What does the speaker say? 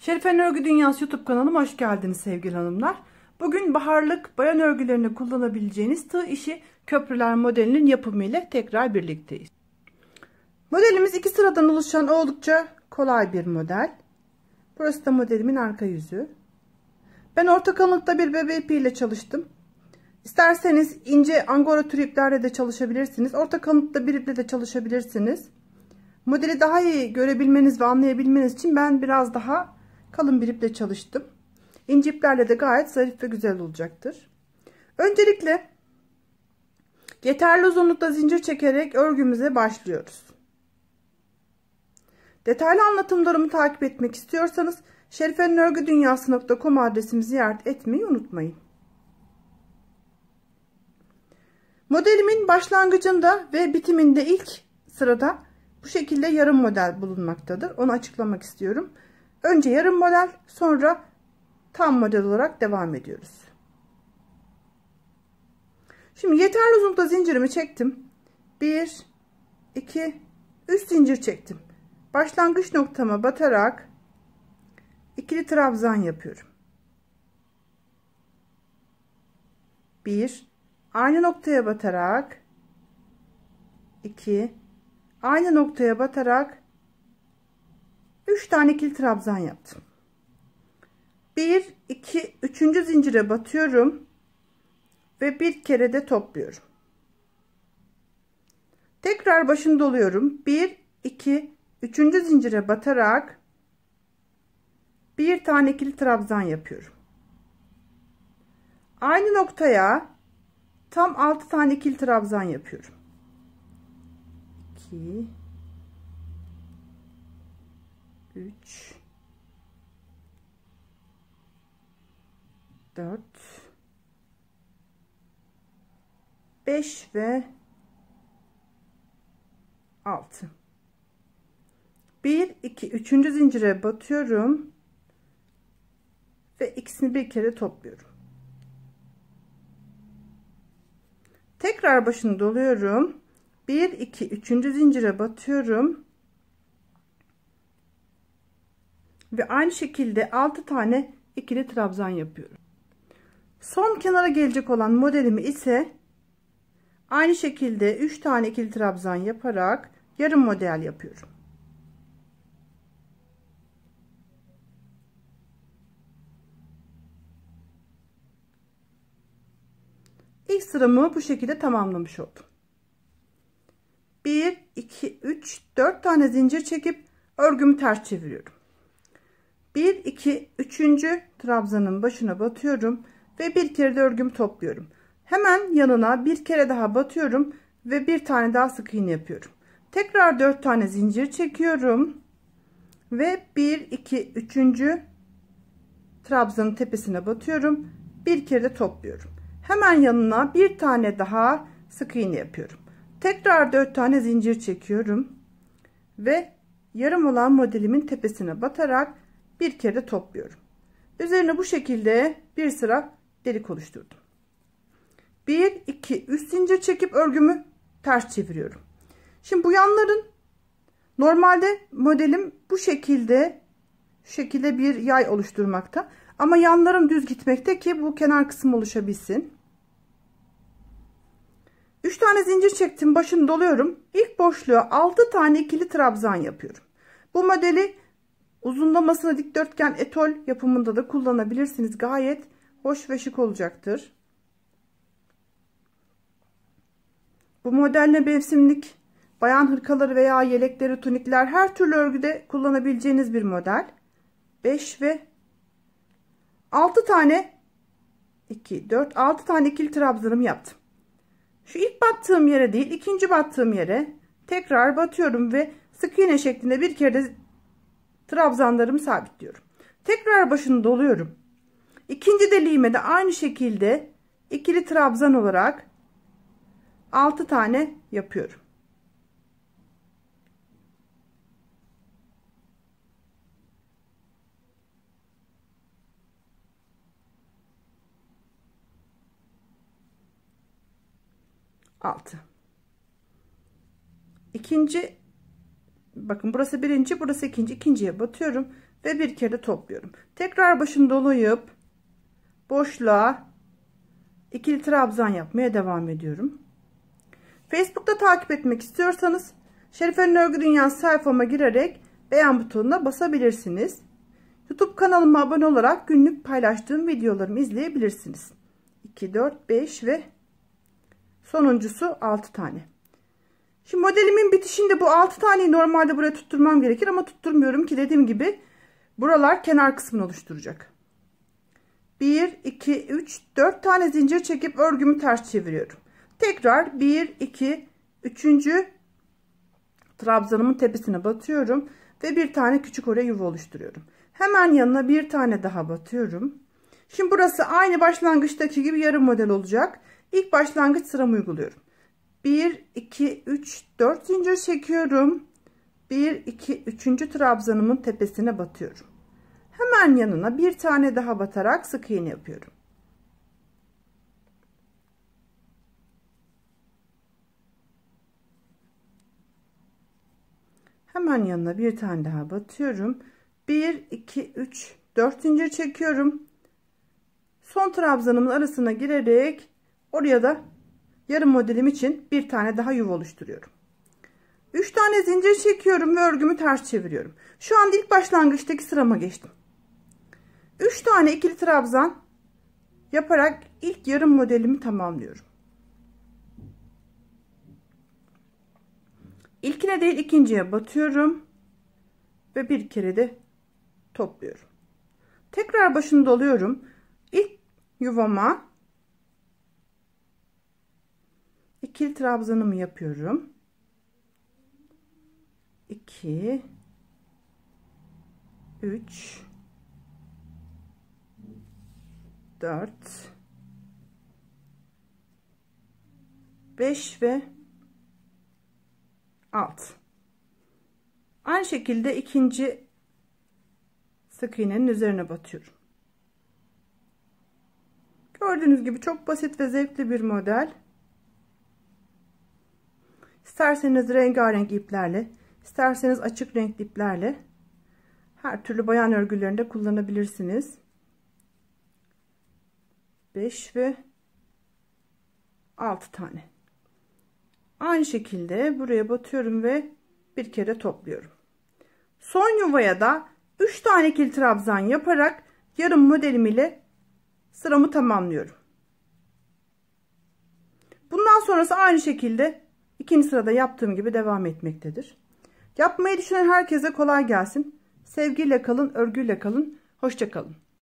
Şerifen Örgü Dünyası YouTube kanalıma hoş geldiniz sevgili hanımlar. Bugün baharlık bayan örgülerini kullanabileceğiniz tığ işi köprüler modelinin yapımı ile tekrar birlikteyiz. Modelimiz iki sıradan oluşan oldukça kolay bir model. Burası da modelimin arka yüzü. Ben orta kalınlıkta bir bebe ipi ile çalıştım. İsterseniz ince angora tür iplerle de çalışabilirsiniz. Orta kalınlıkta bir iple de çalışabilirsiniz. Modeli daha iyi görebilmeniz ve anlayabilmeniz için ben biraz daha kalın bir iple çalıştım. İnce iplerle de gayet zarif ve güzel olacaktır. Öncelikle yeterli uzunlukta zincir çekerek örgümüze başlıyoruz. Detaylı anlatımlarımı takip etmek istiyorsanız şerifenörgüdünyası.com adresimi ziyaret etmeyi unutmayın. Modelimin başlangıcında ve bitiminde ilk sırada bu şekilde yarım model bulunmaktadır. Onu açıklamak istiyorum. Önce yarım model sonra tam model olarak devam ediyoruz. Şimdi yeterli uzunlukta zincirimi çektim. 1 2 3 zincir çektim. Başlangıç noktama batarak ikili trabzan yapıyorum. 1 aynı noktaya batarak 2 aynı noktaya batarak 3 tane ikili trabzan yaptım. 1 2 3. zincire batıyorum ve bir kere de topluyorum. Tekrar başını doluyorum. 1 2 3. zincire batarak bir tane ikili trabzan yapıyorum. Aynı noktaya tam 6 tane ikili trabzan yapıyorum. 2 3 4 5 ve 6 1 2 3. zincire batıyorum ve ikisini bir kere topluyorum. Tekrar başını doluyorum. 1 2 3. zincire batıyorum ve aynı şekilde 6 tane ikili trabzan yapıyorum. Son kenara gelecek olan modelimi ise aynı şekilde 3 tane ikili trabzan yaparak yarım model yapıyorum. İlk sıramı bu şekilde tamamlamış oldum. 1 2 3 4 tane zincir çekip örgümü ters çeviriyorum. 1 2 3. trabzanın başına batıyorum ve bir kere de örgümü topluyorum. Hemen yanına bir kere daha batıyorum ve bir tane daha sık iğne yapıyorum. Tekrar 4 tane zincir çekiyorum ve 1 2 3. trabzanın tepesine batıyorum. Bir kere de topluyorum. Hemen yanına bir tane daha sık iğne yapıyorum. Tekrar 4 tane zincir çekiyorum ve yarım olan modelimin tepesine batarak bir kere topluyorum. Üzerine bu şekilde bir sıra delik oluşturdum. 1 2 3 zincir çekip örgümü ters çeviriyorum. Şimdi bu yanların normalde modelim bu şekilde şu şekilde bir yay oluşturmakta. Ama yanlarım düz gitmekte ki bu kenar kısım oluşabilsin. 3 tane zincir çektim başını doluyorum. İlk boşluğa 6 tane ikili trabzan yapıyorum. Bu modeli uzunlamasına dikdörtgen etol yapımında da kullanabilirsiniz. Gayet hoş ve şık olacaktır. Bu modelle mevsimlik bayan hırkaları veya yelekleri, tunikler her türlü örgüde kullanabileceğiniz bir model. 5 ve 6 tane 2 4 6 tane ikili trabzanım yaptım. Şu ilk battığım yere değil ikinci battığım yere tekrar batıyorum ve sık iğne şeklinde bir kere de trabzanlarımı sabitliyorum. Tekrar başını doluyorum. İkinci deliğime de aynı şekilde ikili trabzan olarak 6 tane yapıyorum. Altı. İkinci bakın burası birinci burası ikinci ikinciye batıyorum ve bir kere topluyorum. Tekrar başını dolayıp boşluğa ikili trabzan yapmaya devam ediyorum. Facebook'ta takip etmek istiyorsanız Şerife'nin Örgü Dünyası sayfama girerek beğen butonuna basabilirsiniz. YouTube kanalıma abone olarak günlük paylaştığım videolarımı izleyebilirsiniz. 2, 4, 5 ve sonuncusu 6 tane. Şimdi modelimin bitişinde bu 6 taneyi normalde buraya tutturmam gerekir ama tutturmuyorum ki dediğim gibi buralar kenar kısmını oluşturacak. 1, 2, 3, 4 tane zincir çekip örgümü ters çeviriyorum. Tekrar 1, 2, 3. trabzanımın tepesine batıyorum ve bir tane küçük oraya yuva oluşturuyorum. Hemen yanına bir tane daha batıyorum. Şimdi burası aynı başlangıçtaki gibi yarım model olacak. İlk başlangıç sıramı uyguluyorum. 1, 2, 3, 4 zincir çekiyorum. 1, 2, 3. trabzanımın tepesine batıyorum. Hemen yanına bir tane daha batarak sık iğne yapıyorum. Hemen yanına bir tane daha batıyorum. 1, 2, 3, 4 zincir çekiyorum. Son trabzanımın arasına girerek oraya da yarım modelim için bir tane daha yuva oluşturuyorum. 3 tane zincir çekiyorum ve örgümü ters çeviriyorum. Şu an ilk başlangıçtaki sırama geçtim. 3 tane ikili trabzan yaparak ilk yarım modelimi tamamlıyorum. İlkine değil ikinciye batıyorum ve bir kere de topluyorum. Tekrar başını doluyorum. İlk yuvama ikili trabzanımı yapıyorum. 2 3 4 5 ve 6 aynı şekilde ikinci sık iğnenin üzerine batıyorum. Gördüğünüz gibi çok basit ve zevkli bir model isterseniz rengarenk iplerle isterseniz açık renkli iplerle her türlü bayan örgülerinde kullanabilirsiniz 5 ve 6 tane. Aynı şekilde buraya batıyorum ve bir kere topluyorum. Son yuvaya da 3 tane kil trabzan yaparak yarım modelim ile sıramı tamamlıyorum. Bundan sonrası aynı şekilde ikinci sırada yaptığım gibi devam etmektedir. Yapmayı düşünen herkese kolay gelsin. Sevgiyle kalın, örgüyle kalın. Hoşçakalın.